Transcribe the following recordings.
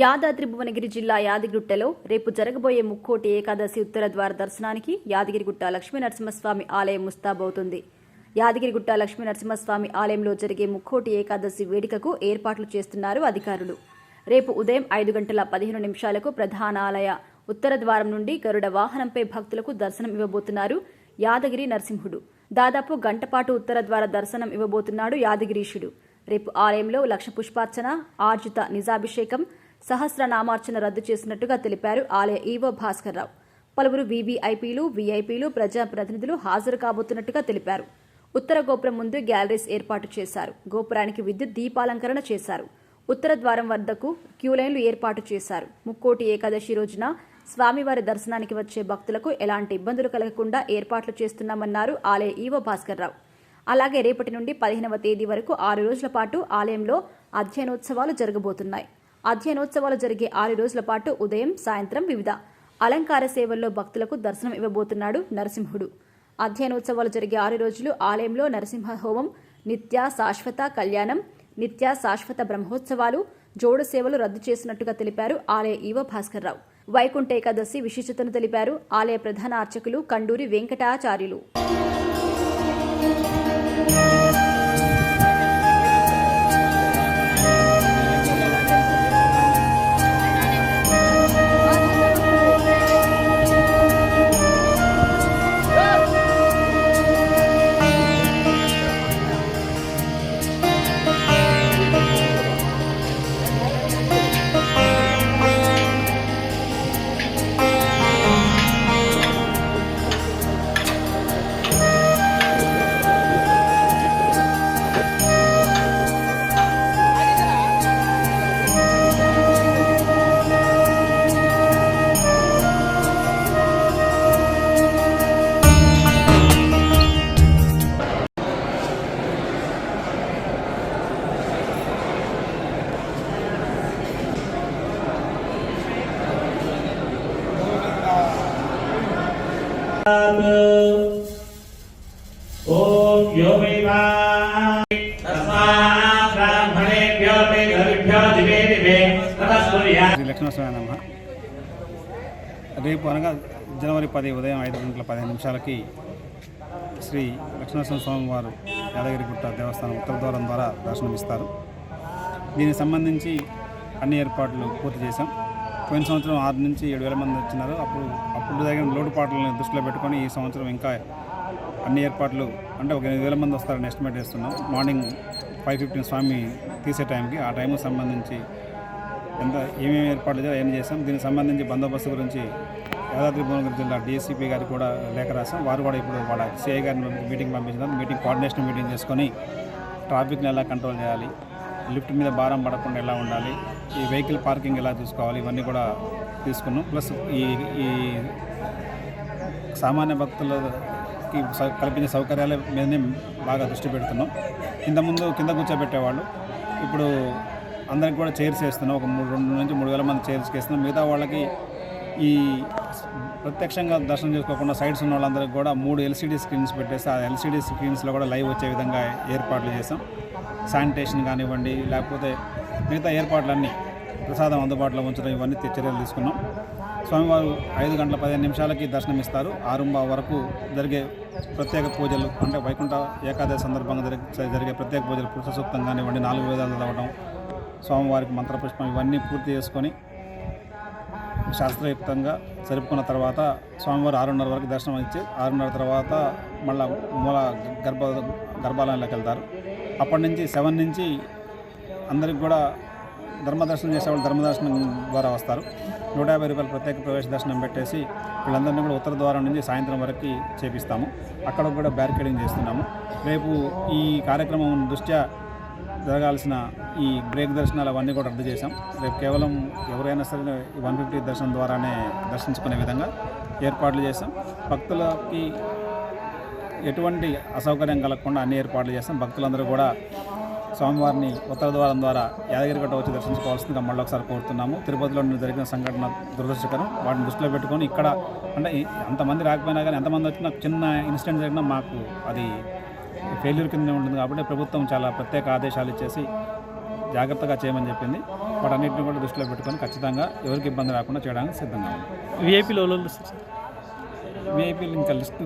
యాదాద్రి భువనగిరి జిల్లా యాదగిరిగుట్టలో రేపు జరగబోయే ముక్కోటి ఏకాదశి ఉత్తర ద్వార దర్శనానికి యాదగిరిగుట్ట లక్ష్మీ నరసింహస్వామి ఆలయం ముస్తాబవుతుంది. యాదగిరిగుట్ట లక్ష్మీ నరసింహస్వామి ఆలయంలో జరిగే ముక్కోటి ఏకాదశి వేడుకకు ఏర్పాట్లు చేస్తున్నారు అధికారులు. రేపు ఉదయం ఐదు గంటల పదిహేను నిమిషాలకు ప్రధాన ఆలయ ఉత్తర ద్వారం నుండి గరుడ వాహనంపై భక్తులకు దర్శనం ఇవ్వబోతున్నారు యాదగిరి నరసింహుడు. దాదాపు గంటపాటు ఉత్తర ద్వార దర్శనం ఇవ్వబోతున్నాడు యాదగిరీషుడు. రేపు ఆలయంలో లక్ష పుష్పార్చన ఆర్జిత నిజాభిషేకం సహస్రనామార్చన రద్దు చేసినట్టుగా తెలిపారు ఆలయ ఈవో భాస్కర్రావు పలువురు వీవీఐపీలు వీఐపీలు ప్రజాప్రతినిధులు హాజరు కాబోతున్నట్టుగా తెలిపారు. ఉత్తర గోపురం ముందు గ్యాలరీస్ ఏర్పాటు చేశారు. గోపురానికి విద్యుత్ దీపాలంకరణ చేశారు. ఉత్తర ద్వారం వద్దకు క్యూలైన్లు ఏర్పాటు చేశారు. ముక్కోటి ఏకాదశి రోజున స్వామివారి దర్శనానికి వచ్చే భక్తులకు ఎలాంటి ఇబ్బందులు కలగకుండా ఏర్పాట్లు చేస్తున్నామన్నారు ఆలయ ఈవో భాస్కర్రావు అలాగే రేపటి నుండి పదిహేనవ తేదీ వరకు ఆరు రోజుల పాటు ఆలయంలో అధ్యయనోత్సవాలు జరగబోతున్నాయి. అధ్యయనోత్సవాలు జరిగే ఆరు రోజుల పాటు ఉదయం సాయంత్రం వివిధ అలంకార సేవల్లో భక్తులకు దర్శనం ఇవ్వబోతున్నాడు నరసింహుడు. అధ్యయనోత్సవాలు జరిగే ఆరు రోజులు ఆలయంలో నరసింహ హోమం నిత్య శాశ్వత కళ్యాణం నిత్య శాశ్వత బ్రహ్మోత్సవాలు జోడు సేవలు రద్దు చేసినట్టుగా తెలిపారు ఆలయ ఈవో భాస్కర్రావు వైకుంఠ ఏకాదశి విశిష్టతను తెలిపారు ఆలయ ప్రధాన అర్చకులు కండూరి వెంకటాచార్యులు. రేపు అనగా జనవరి పది ఉదయం ఐదు గంటల పదిహేను నిమిషాలకి శ్రీ లక్ష్మీనరసింహ స్వామి వారు యాదగిరిగుట్ట దేవస్థానం ఉత్తర ద్వారం ద్వారా దర్శనమిస్తారు. దీనికి సంబంధించి అన్ని ఏర్పాట్లు పూర్తి చేశాం. పోయిన సంవత్సరం ఆరు నుంచి ఏడు వేల మంది వచ్చినారు. అప్పుడు అప్పుడు తగిన లోటుపాట్లను దృష్టిలో పెట్టుకొని ఈ సంవత్సరం ఇంకా అన్ని ఏర్పాట్లు అంటే ఒక ఎనిమిది వేల మంది వస్తారని ఎస్టిమేట్ చేస్తున్నాం. మార్నింగ్ ఫైవ్ ఫిఫ్టీన్ స్వామి తీసే టైంకి ఆ టైంకి సంబంధించి ఎంత ఏమేమి ఏర్పాట్లు చేయాలి ఏం చేసాం దీనికి సంబంధించి బందోబస్తు గురించి యాదాద్రి భువనగిరి జిల్లా డీసీపీ గారికి కూడా లేఖ రాసాం వారు కూడా ఇప్పుడు వాళ్ళ సిఐ గారిని మీటింగ్ పంపించినారు. మీటింగ్ కోఆర్డినేషన్ మీటింగ్ చేసుకొని ట్రాఫిక్ని ఎలా కంట్రోల్ చేయాలి లిఫ్ట్ మీద భారం పడకుండా ఎలా ఉండాలి ఈ వెహికల్ పార్కింగ్ ఎలా చూసుకోవాలి ఇవన్నీ కూడా తీసుకున్నాం. ప్లస్ ఈ ఈ సామాన్య భక్తులకి సౌ- కల్పించే సౌకర్యాల మీదనే బాగా దృష్టి పెడుతున్నాం. ఇంతకుముందు కింద కూర్చోబెట్టేవాళ్ళు ఇప్పుడు అందరికి కూడా చైర్స్ వేస్తున్నాం. ఒక మూడు రెండు నుంచి మూడు వేల మంది చైర్స్ వేస్తున్నాం. మిగతా వాళ్ళకి ఈ ప్రత్యక్షంగా దర్శనం చేసుకోకుండా సైడ్స్ ఉన్న వాళ్ళందరికీ కూడా మూడు ఎల్సీడీ స్క్రీన్స్ పెట్టేసి ఆ ఎల్సీడీ స్క్రీన్స్లో కూడా లైవ్ వచ్చే విధంగా ఏర్పాట్లు చేసాం శానిటేషన్ కానివ్వండి లేకపోతే మిగతా ఏర్పాట్లన్నీ ప్రసాదం అందుబాటులో ఉంచడం ఇవన్నీ చర్యలు తీసుకున్నాం. స్వామివారు ఐదు గంటల పదిహేను నిమిషాలకి దర్శనం ఇస్తారు ఆరుంబ వరకు జరిగే ప్రత్యేక పూజలు అంటే వైకుంఠ ఏకాదశి సందర్భంగా జరిగే జరిగే ప్రత్యేక పూజలు పురుష సూక్తం కానివ్వండి నాలుగు వేదాలు చదవడం స్వామివారికి మంత్రపుష్పం ఇవన్నీ పూర్తి చేసుకొని శాస్త్రయుక్తంగా జరుపుకున్న తర్వాత స్వామివారు ఆరున్నర వరకు దర్శనం ఇచ్చి ఆరున్నర తర్వాత మళ్ళీ మూల గర్భ గర్భాలయంలోకి వెళ్తారు. అప్పటి నుంచి సెవెన్ నుంచి అందరికి కూడా ధర్మదర్శనం చేసేవాళ్ళు ధర్మదర్శనం ద్వారా వస్తారు. నూట యాభై రూపాయల ప్రత్యేక ప్రవేశ దర్శనం పెట్టేసి వీళ్ళందరినీ కూడా ఉత్తర ద్వారం నుంచి సాయంత్రం వరకు చేపిస్తాము. అక్కడ కూడా బ్యారికేడింగ్ చేస్తున్నాము. రేపు ఈ కార్యక్రమం దృష్ట్యా జరగాల్సిన ఈ బ్రేక్ దర్శనాలు అవన్నీ కూడా రద్దు చేశాం. రేపు కేవలం ఎవరైనా సరే వన్ ఫిఫ్టీ దర్శనం ద్వారానే దర్శించుకునే విధంగా ఏర్పాట్లు చేశాం. భక్తులకి ఎటువంటి అసౌకర్యం కలగకుండా అన్ని ఏర్పాట్లు చేస్తాం భక్తులందరూ కూడా స్వామివారిని ఉత్తర ద్వారం ద్వారా యాదగిరిగట్ట వచ్చి దర్శించుకోవాల్సిందిగా మళ్ళీ ఒకసారి కోరుతున్నాము. తిరుపతిలో జరిగిన సంఘటన దురదృష్టకరం. వాటిని దృష్టిలో పెట్టుకొని ఇక్కడ అంటే అంతమంది రాకపోయినా కానీ ఎంతమంది వచ్చినా చిన్న ఇన్సిడెంట్ జరిగినా మాకు అది ఫెయిల్యూర్ కింద ఉంటుంది కాబట్టి ప్రభుత్వం చాలా ప్రత్యేక ఆదేశాలు ఇచ్చేసి జాగ్రత్తగా చేయమని చెప్పింది. వాటన్నిటిని కూడా దృష్టిలో పెట్టుకొని ఖచ్చితంగా ఎవరికి ఇబ్బంది రాకుండా చేయడానికి సిద్ధంగా ఉంది. విఐపీలో విఐపీలు ఇంకా లిస్టు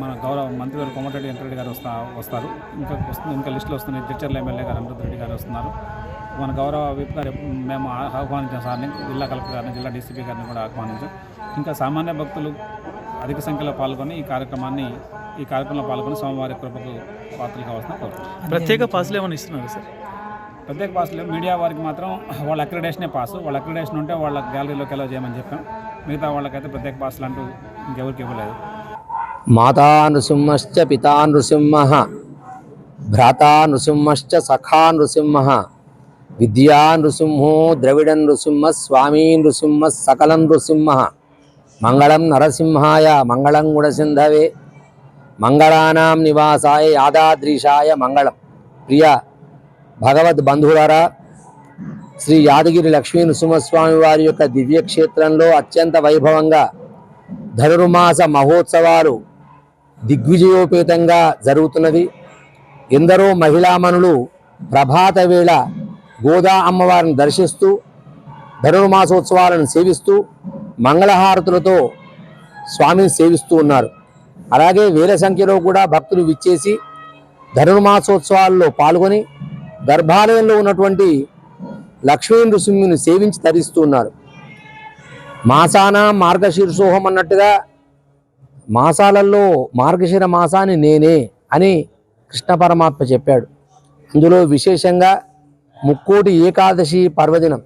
మన గౌరవ మంత్రివారు కోమటిరెడ్డి వెంకరెడ్డి గారు వస్తా వస్తారు. ఇంకా వస్తుంది ఇంకా లిస్టులు వస్తున్నాయి జడ్చర్ల ఎమ్మెల్యే గారు అమృత రెడ్డి గారు వస్తున్నారు. మన గౌరవ విప్ గారు మేము ఆహ్వానించాం సార్ని జిల్లా కలెక్టర్ గారిని జిల్లా డీసీపీ గారిని కూడా ఆహ్వానించాం. ఇంకా సామాన్య భక్తులు అధిక సంఖ్యలో పాల్గొని ఈ కార్యక్రమాన్ని ఈ కార్యక్రమంలో పాల్గొని స్వామివారి కృపకు పాత్రలు కావాల్సిన కోరుతున్నాం ప్రత్యేక పాసులు ఏమైనా ఇస్తున్నారు సార్? ప్రత్యేక పాసులు మీడియా వారికి మాత్రం వాళ్ళ అక్రిడేషనే పాసు. వాళ్ళ అక్రిడేషన్ ఉంటే వాళ్ళ గ్యాలరీలోకి ఎలా చేయమని చెప్పాం. మిగతా వాళ్ళకైతే ప్రత్యేక పాసులు అంటూ ఇంకెవరికి ఇవ్వలేదు. మాతా నృసింహశ్చ పితా నృసింహ భ్రాతా నృసింహశ్చ సఖా నృసింహ విద్యా నృసింహో ద్రవిడ నృసింహ స్వామీ నృసింహ సకలం నృసింహ మంగళం నరసింహాయ మంగళం గుణసింధవే. మంగళానాం నివాసాయ యాదాద్రీషాయ మంగళం. ప్రియ భగవద్ బంధువులారా శ్రీ యాదగిరి లక్ష్మీ నృసింహస్వామి వారి యొక్క దివ్యక్షేత్రంలో అత్యంత వైభవంగా ధనుర్మాస మహోత్సవాలు దిగ్విజయోపేతంగా జరుగుతున్నది ఎందరో మహిళామణులు ప్రభాత వేళ గోదా అమ్మవారిని దర్శిస్తూ ధనుర్మాసోత్సవాలను సేవిస్తూ మంగళహారతులతో స్వామిని సేవిస్తూ ఉన్నారు. అలాగే వేల సంఖ్యలో కూడా భక్తులు విచ్చేసి ధనుర్మాసోత్సవాల్లో పాల్గొని గర్భాలయంలో ఉన్నటువంటి లక్ష్మీ నృసింహుని సేవించి తరిస్తున్నారు మాసాన మార్గశీర్షోహం అన్నట్టుగా మాసాలలో మార్గశిర మాసాన్ని నేనే అని కృష్ణ పరమాత్మ చెప్పాడు. అందులో విశేషంగా ముక్కోటి ఏకాదశి పర్వదినం.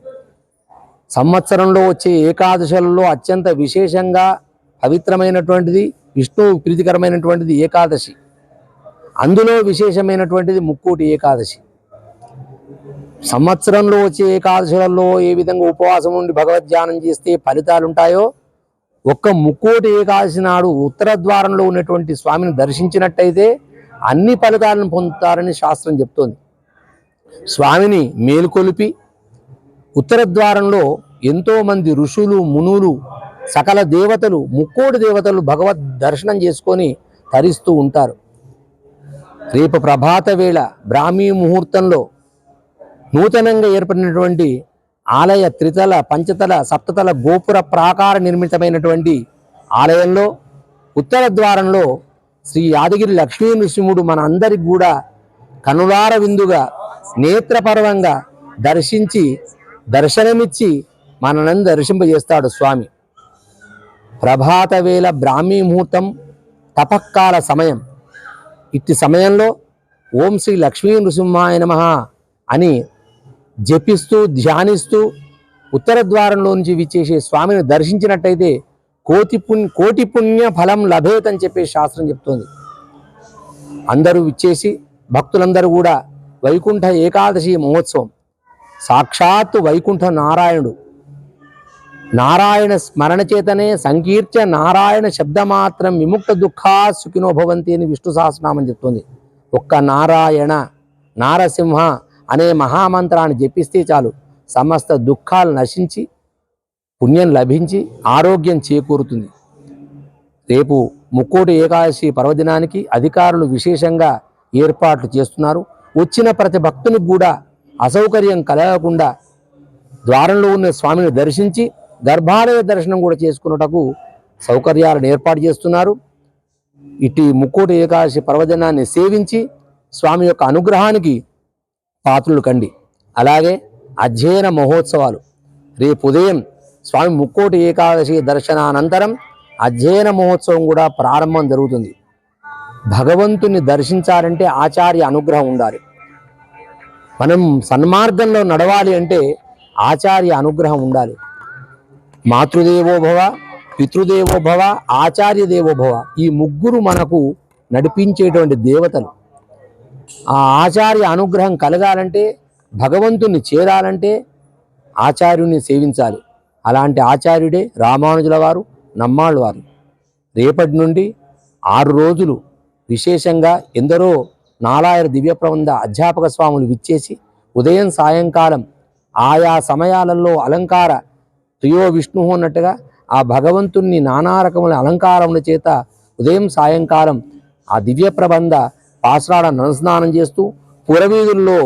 సంవత్సరంలో వచ్చే ఏకాదశులలో అత్యంత విశేషంగా పవిత్రమైనటువంటిది విష్ణు ప్రీతికరమైనటువంటిది ఏకాదశి. అందులో విశేషమైనటువంటిది ముక్కోటి ఏకాదశి. సంవత్సరంలో వచ్చే ఏకాదశులలో ఏ విధంగా ఉపవాసం ఉండి భగవద్ధ్యానం చేస్తే ఫలితాలు ఉంటాయో ఒక్క ముక్కోటి ఏకాదశి నాడు ఉత్తర ద్వారంలో ఉన్నటువంటి స్వామిని దర్శించినట్టయితే అన్ని ఫలితాలను పొందుతారని శాస్త్రం చెప్తోంది. స్వామిని మేలుకొలిపి ఉత్తర ద్వారంలో ఎంతోమంది ఋషులు మునులు సకల దేవతలు ముక్కోడు దేవతలు భగవద్ దర్శనం చేసుకొని తరిస్తూ ఉంటారు. రేపు ప్రభాత వేళ బ్రాహ్మీ ముహూర్తంలో నూతనంగా ఏర్పడినటువంటి ఆలయ త్రితల పంచతల సప్తతల గోపుర ప్రాకార నిర్మితమైనటువంటి ఆలయంలో ఉత్తర ద్వారంలో శ్రీ యాదగిరి లక్ష్మీ నృసింహుడు మన అందరికి కూడా కనులార విందుగా నేత్రపర్వంగా దర్శించి దర్శనమిచ్చి మనలను దర్శింపజేస్తాడు స్వామి. ప్రభాత వేళ బ్రాహ్మీ ముహూర్తం తపక్కాల సమయం. ఇట్టి సమయంలో ఓం శ్రీ లక్ష్మీ నృసింహాయ నమ అని జపిస్తూ ధ్యానిస్తూ ఉత్తర ద్వారంలో నుంచి విచ్చేసే స్వామిని దర్శించినట్టయితే కోటి పుణ్య కోటి పుణ్య ఫలం లభేతని చెప్పే శాస్త్రం చెప్తోంది. అందరూ విచ్చేసి భక్తులందరూ కూడా వైకుంఠ ఏకాదశి మహోత్సవం. సాక్షాత్తు వైకుంఠ నారాయణుడు. నారాయణ స్మరణ చేతనే సంకీర్చ నారాయణ శబ్దమాత్రం విముక్త దుఃఖా సుఖినో భవంతి అని విష్ణు సహస్రనామం చెప్తుంది. ఒక్క నారాయణ నారసింహ అనే మహామంత్రాన్ని జపిస్తే చాలు సమస్త దుఃఖాలు నశించి పుణ్యం లభించి ఆరోగ్యం చేకూరుతుంది. రేపు ముక్కోటి ఏకాదశి పర్వదినానికి అధికారులు విశేషంగా ఏర్పాట్లు చేస్తున్నారు. వచ్చిన ప్రతి భక్తునికి కూడా అసౌకర్యం కలగకుండా ద్వారంలో ఉన్న స్వామిని దర్శించి గర్భాలయ దర్శనం కూడా చేసుకున్నటకు సౌకర్యాలను ఏర్పాటు చేస్తున్నారు. ఇటు ముక్కోటి ఏకాదశి పర్వదినాన్ని సేవించి స్వామి యొక్క అనుగ్రహానికి పాత్రులు కండి. అలాగే అధ్యయన మహోత్సవాలు. రేపు ఉదయం స్వామి ముక్కోటి ఏకాదశి దర్శనానంతరం అధ్యయన మహోత్సవం కూడా ప్రారంభం జరుగుతుంది. భగవంతుని దర్శించాలంటే ఆచార్య అనుగ్రహం ఉండాలి. మనం సన్మార్గంలో నడవాలి అంటే ఆచార్య అనుగ్రహం ఉండాలి. మాతృదేవో భవ పితృదేవో భవ ఆచార్య దేవో భవ. ఈ ముగ్గురు మనకు నడిపించేటువంటి దేవతలు. ఆ ఆచార్య అనుగ్రహం కలగాలంటే భగవంతుణ్ణి చేరాలంటే ఆచార్యుని సేవించాలి. అలాంటి ఆచార్యుడే రామానుజుల వారు నమ్మాళ్ళ వారు. రేపటి నుండి ఆరు రోజులు విశేషంగా ఎందరో నాలాయర దివ్య ప్రబంధ అధ్యాపక స్వాములు విచ్చేసి ఉదయం సాయంకాలం ఆయా సమయాలలో అలంకార ప్రియో విష్ణు అన్నట్టుగా ఆ భగవంతుణ్ణి నానా రకముల అలంకారముల చేత ఉదయం సాయంకాలం ఆ దివ్య ప్రబంధ పాసరాడ నరస్నానం చేస్తూ పురవీధుల్లో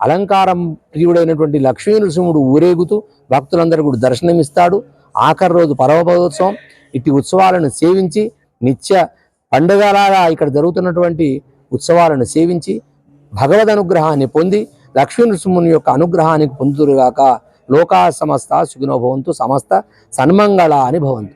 అలంకారం ప్రియుడైనటువంటి లక్ష్మీ నృసింహుడు ఊరేగుతూ భక్తులందరూ కూడా దర్శనమిస్తాడు. ఆఖరి రోజు పరమపదోత్సవం. ఇట్టి ఉత్సవాలను సేవించి నిత్య పండుగలాగా ఇక్కడ జరుగుతున్నటువంటి ఉత్సవాలను సేవించి భగవద్ అనుగ్రహాన్ని పొంది లక్ష్మీ నృసింహుని యొక్క అనుగ్రహానికి పొందుతురుగాక లోకా సమస్త సుఖినో భవంతు సమస్త సన్మంగళ అని భవంతు.